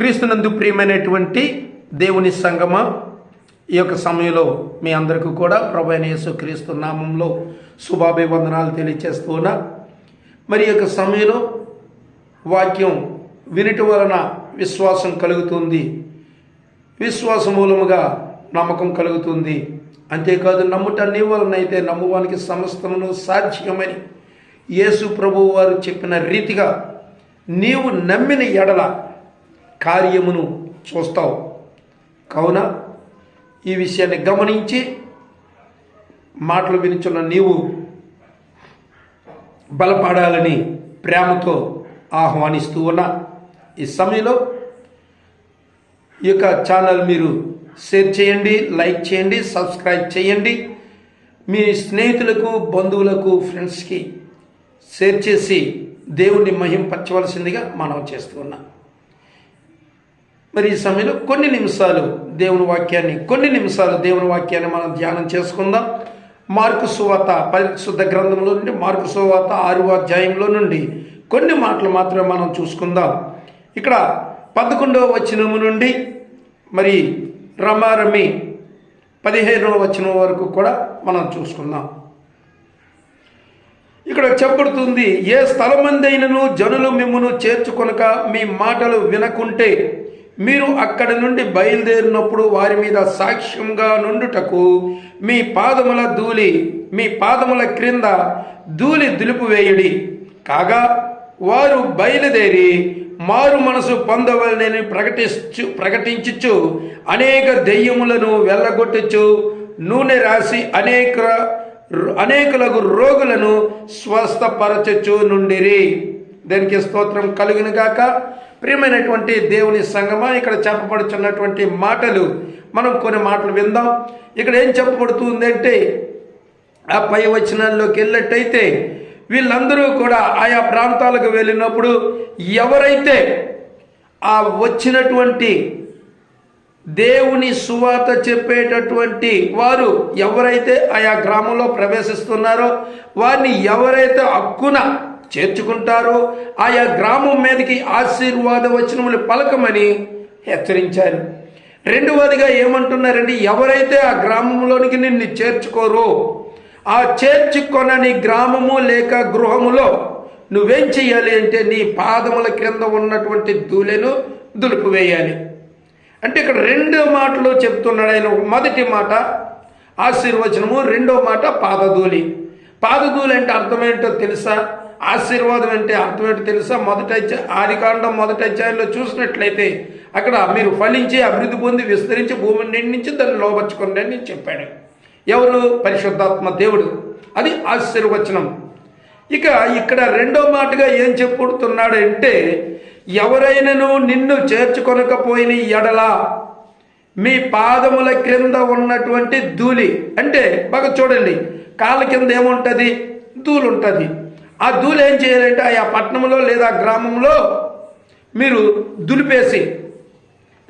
క్రీస్తునందు ప్రియమైనటువంటి దేవుని సంగమ ఈ యొక్క సమయంలో మీ అందరికీ కూడా ప్రభు అయిన యేసు క్రీస్తు నామంలో శుభాభివందనాలు తెలియచేస్తూ ఉన్నా. మరి యొక్క సమయంలో వాక్యం వినటి వలన విశ్వాసం కలుగుతుంది. విశ్వాసం మూలముగా నమ్మకం కలుగుతుంది. అంతేకాదు నమ్ముట నీ వలనైతే నమ్మువానికి సమస్తమును సాధ్యమని యేసు ప్రభువు వారు చెప్పిన రీతిగా నీవు నమ్మిన ఎడల కార్యమును చూస్తావు. కావున ఈ విషయాన్ని గమనించి మాటలు వినిచున్న నీవు బలపడాలని ప్రేమతో ఆహ్వానిస్తూ ఉన్నా. ఈ సమయంలో ఈ యొక్క ఛానల్ మీరు షేర్ చేయండి లైక్ చేయండి సబ్స్క్రైబ్ చేయండి. మీ స్నేహితులకు బంధువులకు ఫ్రెండ్స్కి షేర్ చేసి దేవుణ్ణి మహింపరచవలసిందిగా మనం చేస్తూ ఉన్నాం. మరి ఈ సమయంలో కొన్ని నిమిషాలు దేవుని వాక్యాన్ని కొన్ని నిమిషాలు దేవుని వాక్యాన్ని మనం ధ్యానం చేసుకుందాం. మార్కు సువాత పరిశుద్ధ గ్రంథంలో నుండి మార్కు సువాత ఆరు అధ్యాయంలో నుండి కొన్ని మాటలు మాత్రమే మనం చూసుకుందాం. ఇక్కడ పదకొండవ వచనము నుండి మరి రమారమి పదిహేనవ వచనం వరకు కూడా మనం చూసుకుందాం. ఇక్కడ చెప్పబడుతుంది ఏ స్థలమందైనను జనులు మిమ్మను చేర్చుకొనక మీ మాటలు వినకుంటే మీరు అక్కడి నుండి బయలుదేరినప్పుడు వారి మీద సాక్ష్యంగా నుండుటకు మీ పాదముల ధూళి మీ పాదముల క్రింద ధూళి దులిపివేయుడి. కాగా వారు బయలుదేరి మారు మనసు పొందవలనని ప్రకటించు ప్రకటించుచు అనేక దెయ్యములను వెళ్ళగొట్టుచు నూనె రాసి అనేక అనేకులకు రోగులను స్వస్థపరచచ్చు నుండిరి. దానికి స్తోత్రం కలుగును గాక ప్రియమైనటువంటి దేవుని సంగమా ఇక్కడ చెప్పబడుచున్నటువంటి మాటలు మనం కొన్ని మాటలు విందాం. ఇక్కడ ఏం చెప్పబడుతుంది అంటే ఆ పై వచనాల్లోకి వెళ్ళినట్టయితే వీళ్ళందరూ కూడా ఆయా ప్రాంతాలకు వెళ్ళినప్పుడు ఎవరైతే ఆ వచ్చినటువంటి దేవుని సువాత చెప్పేటటువంటి వారు ఎవరైతే ఆయా గ్రామంలో ప్రవేశిస్తున్నారో వారిని ఎవరైతే హక్కున చేర్చుకుంటారో. ఆయా గ్రామం మీదకి ఆశీర్వాద వచనములు పలకమని హెచ్చరించారు. రెండవదిగా ఏమంటున్నారండి ఎవరైతే ఆ గ్రామంలోనికి నిన్ను చేర్చుకోరో ఆ చేర్చుకొనని గ్రామము లేక గృహములో నువ్వేం చెయ్యాలి అంటే నీ పాదముల క్రింద ఉన్నటువంటి ధూళెను దులుపువేయాలి. అంటే ఇక్కడ రెండు మాటలు చెప్తున్నాడు ఆయన. మొదటి మాట ఆశీర్వచనము. రెండో మాట పాదధూళి. పాదధూళి అంటే అర్థమేంటో తెలుసా? ఆశీర్వాదం అంటే అర్థమేంటో తెలుసా? మొదట ఆదికాండం మొదటి అధ్యాయంలో చూసినట్లయితే అక్కడ మీరు ఫలించి అభివృద్ధి పొంది విస్తరించి భూమిని నిండించి దాన్ని లోపరుచుకోండి అని చెప్పాడు. ఎవరు? పరిశుద్ధాత్మ దేవుడు. అది ఆశీర్వచనం. ఇక ఇక్కడ రెండో మాటగా ఏం చెప్పుడుతున్నాడు అంటే ఎవరైనను నిన్ను చేర్చుకొనకపోయిన ఎడల మీ పాదముల క్రింద ఉన్నటువంటి ధూళి అంటే బాగా చూడండి కాళ్ళ కింద ఏముంటుంది? ధూళి ఉంటుంది ఆ ధూళి ఏం చేయాలంటే ఆ పట్టణంలో లేదా గ్రామంలో మీరు దులిపేసి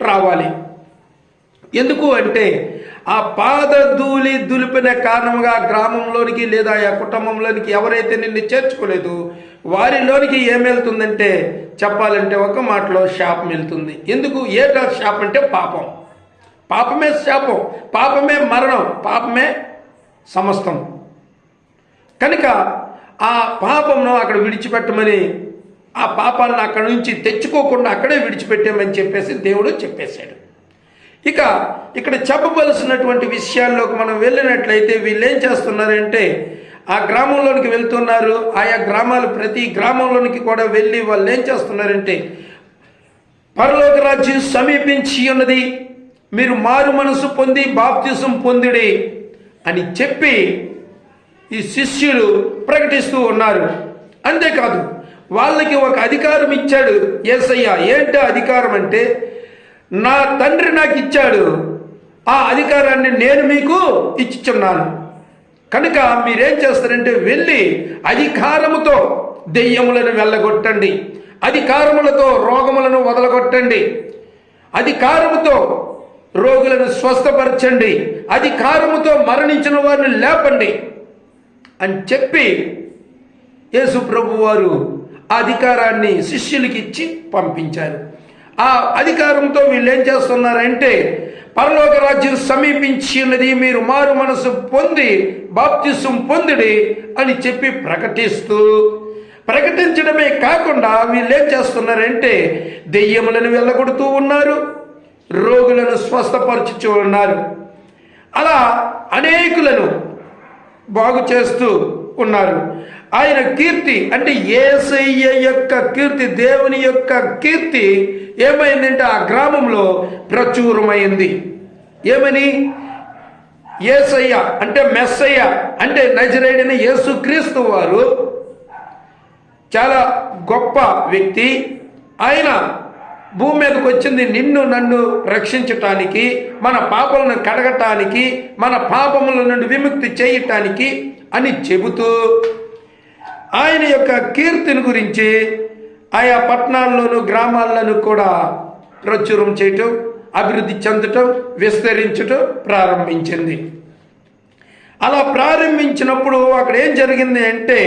రావాలి. ఎందుకు అంటే ఆ పాద ధూళి దులిపిన కారణంగా గ్రామంలోనికి లేదా ఆ కుటుంబంలోనికి ఎవరైతే నిన్ను చేర్చుకోలేదు వారిలోనికి ఏం వెళ్తుందంటే చెప్పాలంటే ఒక మాటలో శాపం వెళ్తుంది. ఎందుకు? ఏటా శాపం అంటే పాపం. పాపమే శాపం. పాపమే మరణం. పాపమే సమస్తం. కనుక ఆ పాపంను అక్కడ విడిచిపెట్టమని ఆ పాపాలను అక్కడ నుంచి తెచ్చుకోకుండా అక్కడే విడిచిపెట్టామని చెప్పేసి దేవుడు చెప్పేశాడు. ఇక ఇక్కడ చెప్పవలసినటువంటి విషయాల్లోకి మనం వెళ్ళినట్లయితే వీళ్ళు ఏం చేస్తున్నారంటే ఆ గ్రామంలోనికి వెళ్తున్నారు. ఆయా గ్రామాలు ప్రతి గ్రామంలోనికి కూడా వెళ్ళి వాళ్ళు ఏం చేస్తున్నారంటే పరలోక రాజ్యం సమీపించి ఉన్నది. మీరు మారు మనసు పొంది బాప్తిసం పొందిడి అని చెప్పి ఈ శిష్యులు ప్రకటిస్తూ ఉన్నారు. అంతేకాదు వాళ్ళకి ఒక అధికారం ఇచ్చాడు ఏసయ్య. ఏంటి అధికారం అంటే నా తండ్రి నాకు ఇచ్చాడు. ఆ అధికారాన్ని నేను మీకు ఇచ్చిచున్నాను. కనుక మీరేం చేస్తారంటే వెళ్ళి అధికారముతో దెయ్యములను వెళ్ళగొట్టండి. అధికారములతో రోగములను వదలగొట్టండి. అధికారముతో రోగులను స్వస్థపరచండి. అధికారముతో మరణించిన వారిని లేపండి. అని చెప్పి యేసు ప్రభు వారు ఆ అధికారాన్ని శిష్యులకి ఇచ్చి పంపించారు. ఆ అధికారంతో వీళ్ళు ఏం చేస్తున్నారంటే పరలోక రాజ్యం సమీపించినది మీరు మారు మనసు పొంది బాప్తిసం పొందిడి అని చెప్పి ప్రకటిస్తూ ప్రకటించడమే కాకుండా వీళ్ళు ఏం చేస్తున్నారంటే దెయ్యములను వెళ్ళగొడుతూ ఉన్నారు రోగులను స్వస్థపరచుచూ ఉన్నారు. అలా అనేకులను బాగు చేస్తూ ఉన్నారు. ఆయన కీర్తి అంటే ఏసయ్య యొక్క కీర్తి దేవుని యొక్క కీర్తి ఏమైందంటే ఆ గ్రామంలో ప్రచురమైంది. ఏమని? ఏసయ్య అంటే మెస్సయ్య అంటే నజరేడిన యేసుక్రీస్తు వారు చాలా గొప్ప వ్యక్తి. ఆయన భూమి మీదకి వచ్చింది నిన్ను నన్ను రక్షించటానికి మన పాపలను కడగటానికి మన పాపముల నుండి విముక్తి చేయటానికి అని చెబుతూ ఆయన యొక్క కీర్తిని గురించి ఆయా పట్టణాల్లోనూ గ్రామాల్లోనూ కూడా ప్రచురం చేయటం అభివృద్ధి చెందటం విస్తరించటం ప్రారంభించింది. అలా ప్రారంభించినప్పుడు అక్కడ ఏం జరిగింది అంటే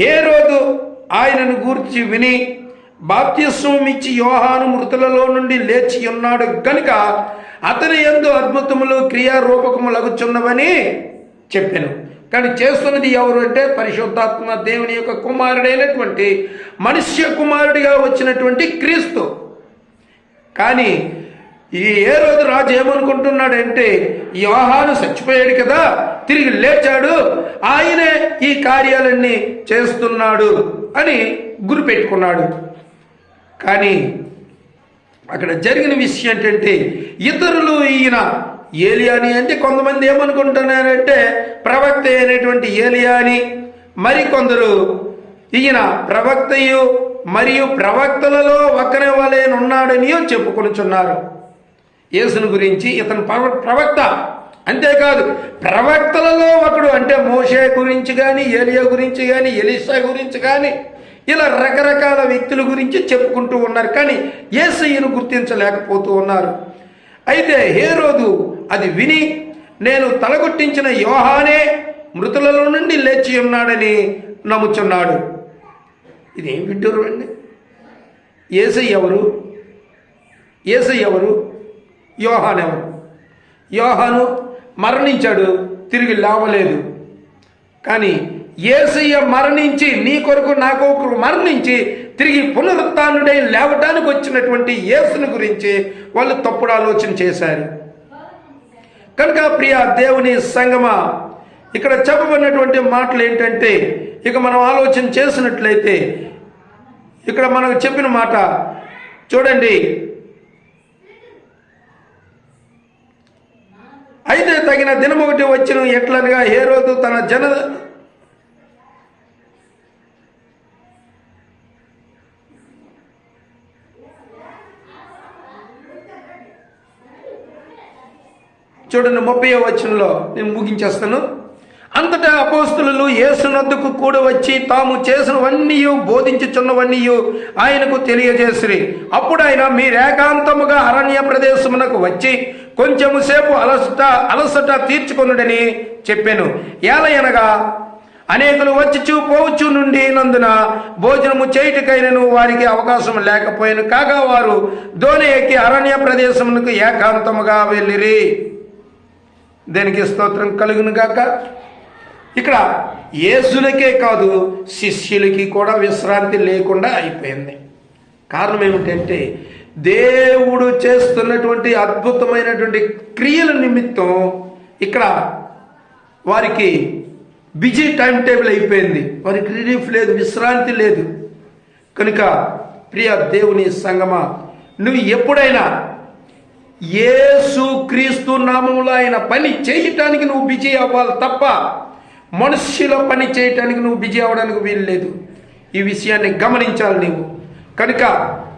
ఏ రోజు ఆయనను గూర్చి విని బాప్త్యస్వం ఇచ్చి యోహాను మృతులలో నుండి లేచి ఉన్నాడు కనుక అతని ఎందు అద్భుతములు క్రియారూపకములగుచున్నవని చెప్పాను. కానీ చేస్తున్నది ఎవరు అంటే పరిశుద్ధాత్మ దేవుని యొక్క కుమారుడైనటువంటి మనుష్య కుమారుడిగా వచ్చినటువంటి క్రీస్తు. కానీ ఈ ఏ రోజు రాజు ఏమనుకుంటున్నాడంటే యోహాను చచ్చిపోయాడు కదా తిరిగి లేచాడు ఆయనే ఈ కార్యాలన్నీ చేస్తున్నాడు అని గురిపెట్టుకున్నాడు. కానీ అక్కడ జరిగిన విషయం ఏంటంటే ఇతరులు ఈయన ఏలియాని అంటే కొంతమంది ఏమనుకుంటున్నారంటే ప్రవక్త అయినటువంటి ఏలియాని మరికొందరు ఈయన ప్రవక్తయు మరియు ప్రవక్తలలో ఒకరి వాళ్ళే ఉన్నాడని చెప్పుకొనుచున్నారు. యేసుని గురించి ఇతను ప్రవ- ప్రవక్త. అంతేకాదు ప్రవక్తలలో ఒకడు అంటే మోషే గురించి కానీ ఏలియా గురించి కానీ ఎలిసా గురించి కానీ ఇలా రకరకాల వ్యక్తుల గురించి చెప్పుకుంటూ ఉన్నారు. కానీ ఏసయ్యను గుర్తించలేకపోతూ ఉన్నారు. అయితే హేరోదు అది విని నేను తలగొట్టించిన యోహానే మృతులలో నుండి లేచి ఉన్నాడని నమ్ముచున్నాడు. ఇదేం విడ్డూరు అండి? ఏసై ఎవరు? ఏసై ఎవరు? యోహాన్ ఎవరు? యోహాను మరణించాడు తిరిగి లేవలేదు. కానీ ఏసయ్య మరణించి నీ కొరకు నా కొరకు మరణించి తిరిగి పునరుత్డై లేవటానికి వచ్చినటువంటి యేసుని గురించి వాళ్ళు తప్పుడు ఆలోచన చేశారు. కనుక ప్రియ దేవుని సంగమ ఇక్కడ చెప్పబడినటువంటి మాటలు ఏంటంటే ఇక మనం ఆలోచన చేసినట్లయితే ఇక్కడ మనకు చెప్పిన మాట చూడండి. అయితే తగిన దినం ఒకటి వచ్చిన ఎట్లనగా ఏ రోజు తన జన చూడండి ముప్పై వచనంలో నేను ముగించేస్తాను. అంతటా అపోస్తులు యేసునద్దుకు కూడా వచ్చి తాము చేసినవన్నీ బోధించుచున్నవన్నీ ఆయనకు తెలియజేసిరి. అప్పుడు ఆయన మీరు ఏకాంతముగా అరణ్య ప్రదేశమునకు వచ్చి కొంచెము సేపు అలసట అలసట తీర్చుకొనుడని చెప్పాను. ఏలయనగా అనేకులు వచ్చిచు పోవచ్చు నుండి నందున భోజనము చేయుటకైనను వారికి అవకాశం లేకపోయాను. కాగా వారు దోణి ఎక్కి అరణ్య ప్రదేశమునకు ఏకాంతముగా వెళ్ళిరి. దేనికి స్తోత్రం కలుగును గాక? ఇక్కడ యేసులకే కాదు శిష్యులకి కూడా విశ్రాంతి లేకుండా అయిపోయింది. కారణం ఏమిటంటే దేవుడు చేస్తున్నటువంటి అద్భుతమైనటువంటి క్రియల నిమిత్తం ఇక్కడ వారికి బిజీ టైం టేబుల్ అయిపోయింది. వారికి రిలీఫ్ లేదు విశ్రాంతి లేదు. కనుక ప్రియ దేవుని సంగమ నువ్వు ఎప్పుడైనా యేసు క్రీస్తు నామములో ఆయన పని చేయటానికి నువ్వు బిజీ అవ్వాలి తప్ప మనుష్యుల పని చేయటానికి నువ్వు బిజీ అవ్వడానికి వీలు లేదు. ఈ విషయాన్ని గమనించాలి నీవు. కనుక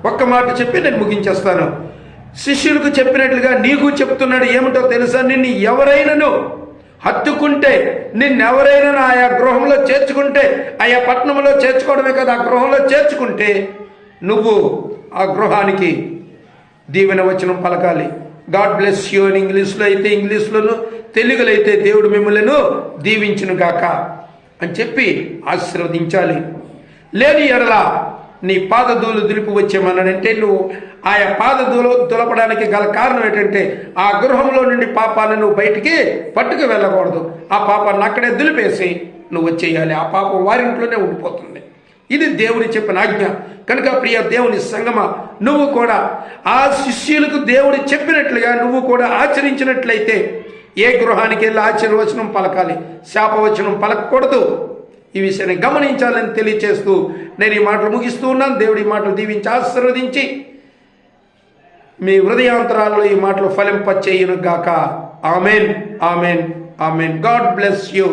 ఒక్క మాట చెప్పి నేను ముగించేస్తాను. శిష్యులకు చెప్పినట్లుగా నీకు చెప్తున్నాడు ఏమిటో తెలుసా? నిన్ను ఎవరైనాను హత్తుకుంటే నిన్నెవరైనా ఆయా గృహంలో చేర్చుకుంటే ఆయా పట్టణంలో చేర్చుకోవడమే కదా ఆ గృహంలో చేర్చుకుంటే నువ్వు ఆ గృహానికి దీవెన వచనం పలకాలి. గాడ్ బ్లెస్ యూ అని ఇంగ్లీష్లో అయితే ఇంగ్లీష్లోను తెలుగులో అయితే దేవుడు మిమ్మల్ని దీవించును గాక అని చెప్పి ఆశీర్వదించాలి. లేని ఎడల నీ పాదధూలు దులిపి వచ్చేమన్నాడంటే నువ్వు ఆయా పాదధూలు దులపడానికి గల కారణం ఏంటంటే ఆ గృహంలో నుండి పాపాన్ని నువ్వు బయటికి పట్టుకు వెళ్ళకూడదు. ఆ పాపాన్ని అక్కడే దులిపేసి నువ్వు వచ్చేయాలి. ఆ పాపం వారింట్లోనే ఉండిపోతుంది. ఇది దేవుని చెప్పిన ఆజ్ఞ. కనుక ప్రియ దేవుని సంగమ నువ్వు కూడా ఆ శిష్యులకు దేవుడు చెప్పినట్లుగా నువ్వు కూడా ఆచరించినట్లయితే ఏ గృహానికి వెళ్ళి ఆశీర్వచనం పలకాలి? శాపవచనం పలకకూడదు. ఈ విషయాన్ని గమనించాలని తెలియచేస్తూ నేను ఈ మాటలు ముగిస్తూ ఉన్నాను. దేవుడి ఈ మాటలు దీవించి ఆశీర్వదించి మీ హృదయాంతరాల్లో ఈ మాటలు ఫలింపచేయును గాక amen amen amen. God bless you.